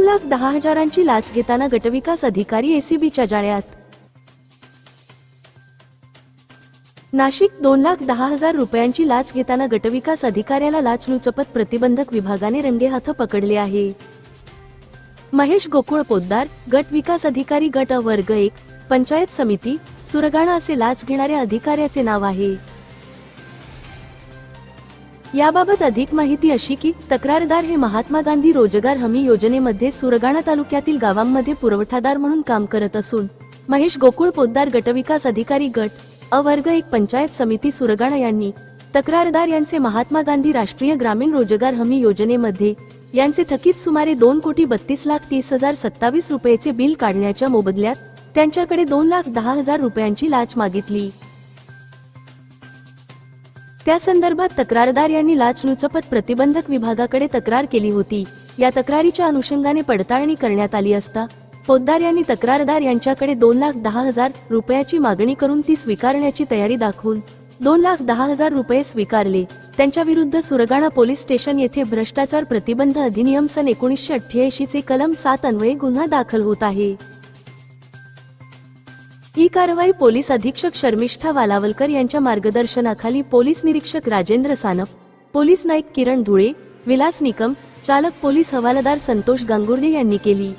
लाख दहा हजारांची लाच घेताना गटविकास अधिकारी एसीबीच्या जाळ्यात. नाशिक दोन लाख दहा हजार रुपयांची लाच घेताना गटविकास अधिकाऱ्याला लाचलुचपत प्रतिबंधक विभागाने रंगे हाथ पकडले आहे. महेश गोकुळ पोद्दार गट विकास अधिकारी गट वर्ग एक पंचायत समिती सुरगाणा असे लाच घेणाऱ्या अधिकाऱ्याचे नाव आहे. याबाबत अधिक माहिती अशी की तक्रारदार हे महात्मा गांधी रोजगार हमी योजनेमध्ये सुरगाणा तालुक्यातील गावांमध्ये पुरवठादार म्हणून काम करत असून महेश गोकुळ पोद्दार गटविकास अधिकारी गट अवर्ग एक पंचायत समिती सुरगाणा यांनी तक्रारदार यांचे महात्मा गांधी राष्ट्रीय ग्रामीण रोजगार हमी योजनेमध्ये यांचे थकीत सुमारे दोन कोटी बत्तीस लाख तीस हजार सत्तावीस रुपयेचे बिल काढण्याच्या मोबदल्यात त्यांच्याकडे दोन लाख दहा हजार रुपयांची लाच मागितली. त्या संदर्भात तक्रारदार यांनी लाचलुचपत प्रतिबंधक विभागाकडे तक्रार केली होती. या तक्रारीच्या अनुषंगाने पडताळणी करण्यात आली असता पोद्दार यांनी तक्रारदार यांच्याकडे दोन लाख दहा हजार रुपयाची मागणी करून ती स्वीकारण्याची तयारी दाखवून दोन लाख दहा हजार रुपये स्वीकारले. त्यांच्या विरुद्ध सुरगाणा पोलीस स्टेशन येथे भ्रष्टाचार प्रतिबंध अधिनियम सन एकोणीसशे अठ्ठ्याऐंशी चे कलम सात अन्वये गुन्हा दाखल होत आहे. ही कारवाई पोलीस अधीक्षक शर्मिष्ठा वालावलकर यांच्या मार्गदर्शनाखाली पोलीस निरीक्षक राजेंद्र सानप पोलीस नाईक किरण धुळे विलास निकम चालक पोलीस हवालदार संतोष गांगुर्डे यांनी केली.